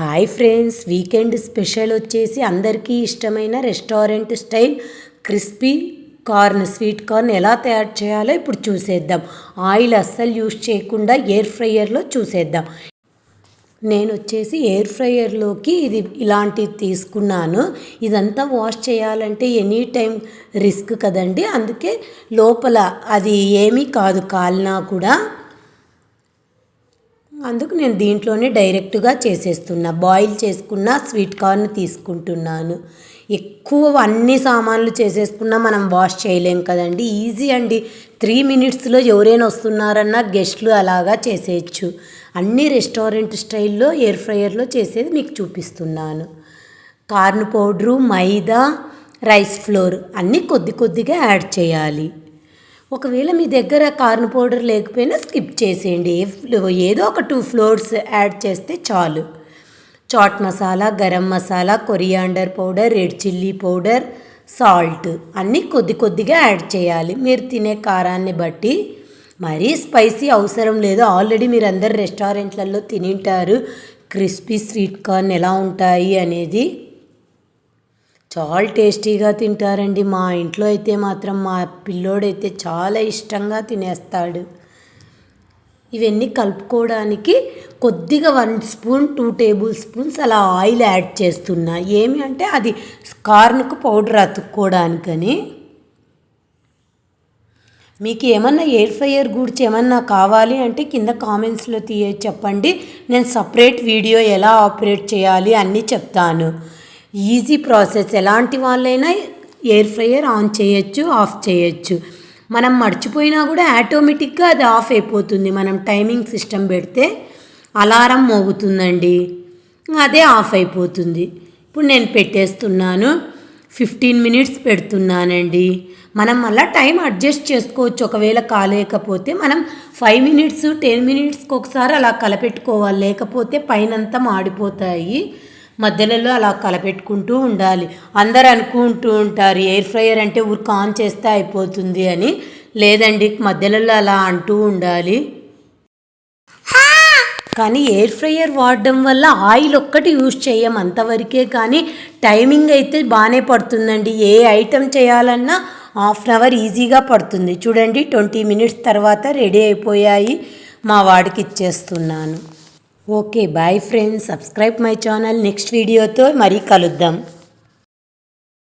Hi friends weekend special వచ్చేసి అందరికీ ఇష్టమైన restaurant style crispy corn sweet corn ఎలా తయారు చేయాలో ఇప్పుడు చూసేద్దాం. ఆయిల్ అస్సలు యూస్ చేయకుండా ఎయిర్ ఫ్రైయర్లో చూసేద్దాం. నేను వచ్చేసి ఎయిర్ ఫ్రైయర్లోకి ఇది ఇలాంటిది తీసుకున్నాను. ఇదంతా వాష్ చేయాలంటే ఎనీ టైం రిస్క్ కదండి. అందుకే లోపల అది ఏమీ కాదు కాలినా కూడా. అందుకు నేను దీంట్లోనే డైరెక్ట్గా చేసేస్తున్నా. బాయిల్ చేసుకున్న స్వీట్ కార్న్ తీసుకుంటున్నాను. ఎక్కువ అన్ని సామాన్లు చేసేసుకున్నా మనం వాష్ చేయలేం కదండి. ఈజీ అండి. త్రీ మినిట్స్లో ఎవరైనా వస్తున్నారన్నా గెస్ట్లు అలాగా చేసేయచ్చు. అన్ని రెస్టారెంట్ స్టైల్లో ఎయిర్ ఫ్రైయర్లో చేసేది మీకు చూపిస్తున్నాను. Corn powder maida rice flour అన్నీ కొద్ది కొద్దిగా యాడ్ చేయాలి. ఒకవేళ మీ దగ్గర కార్న్ పౌడర్ లేకపోయినా స్కిప్ చేసేయండి. ఏదో ఒక టూ ఫ్లోర్స్ యాడ్ చేస్తే చాలు. Chaat masala garam masala coriander powder red chilli powder salt అన్నీ కొద్ది కొద్దిగా యాడ్ చేయాలి. మీరు తినే కారాన్ని బట్టి. మరీ స్పైసీ అవసరం లేదు. ఆల్రెడీ మీరు అందరు రెస్టారెంట్లలో తినింటారు. క్రిస్పీ స్వీట్ కార్న్ ఎలా ఉంటాయి అనేది చాలా టేస్టీగా తింటారండి. మా ఇంట్లో అయితే మాత్రం మా పిల్లోడైతే చాలా ఇష్టంగా తినేస్తాడు. ఇవన్నీ కలుపుకోవడానికి కొద్దిగా one spoon two table spoons అలా ఆయిల్ యాడ్ చేస్తున్నా. ఏమి అంటే అది కార్న్కు పౌడర్ అతుక్కోవడానికని మీకు ఏమన్నా ఎయిర్ ఫ్రయర్ గురించి ఏమన్నా కావాలి అంటే కింద కామెంట్స్లో తీయ చెప్పండి. నేను సపరేట్ వీడియో ఎలా ఆపరేట్ చేయాలి అన్నీ చెప్తాను. Easy process. ఎలాంటి వాళ్ళైనా ఎయిర్ ఫ్రయర్ ఆన్ చేయొచ్చు ఆఫ్ చేయొచ్చు. మనం మర్చిపోయినా కూడా ఆటోమేటిక్గా అది ఆఫ్ అయిపోతుంది. మనం టైమింగ్ సిస్టమ్ పెడితే అలారం మోగుతుందండి. అదే ఆఫ్ అయిపోతుంది. ఇప్పుడు నేను పెట్టేస్తున్నాను. ఫిఫ్టీన్ మినిట్స్ పెడుతున్నానండి. మనం మళ్ళీ టైం అడ్జస్ట్ చేసుకోవచ్చు. ఒకవేళ కాలేకపోతే మనం ఫైవ్ మినిట్స్ టెన్ మినిట్స్కి ఒకసారి అలా కలపెట్టుకోవాలి. లేకపోతే పైనంతా మాడిపోతాయి. మధ్యలో అలా కలపెట్టుకుంటూ ఉండాలి. అందరు అనుకుంటూ ఉంటారు ఎయిర్ ఫ్రైయర్ అంటే ఊరికి ఆన్ చేస్తే అయిపోతుంది అని. లేదండి మధ్యలో అలా అంటూ ఉండాలి. కానీ ఎయిర్ ఫ్రైయర్ వాడడం వల్ల ఆయిల్ ఒక్కటి యూజ్ చేయం అంతవరకే. కానీ టైమింగ్ అయితే బాగానే పడుతుందండి. ఏ ఐటెం చేయాలన్నా హాఫ్ అన్ అవర్ ఈజీగా పడుతుంది. చూడండి ట్వంటీ మినిట్స్ తర్వాత రెడీ అయిపోయాయి. మా వాడికి ఇచ్చేస్తున్నాను. Okay bye friends. Subscribe my channel. Next వీడియోతో మరీ కలుద్దాం.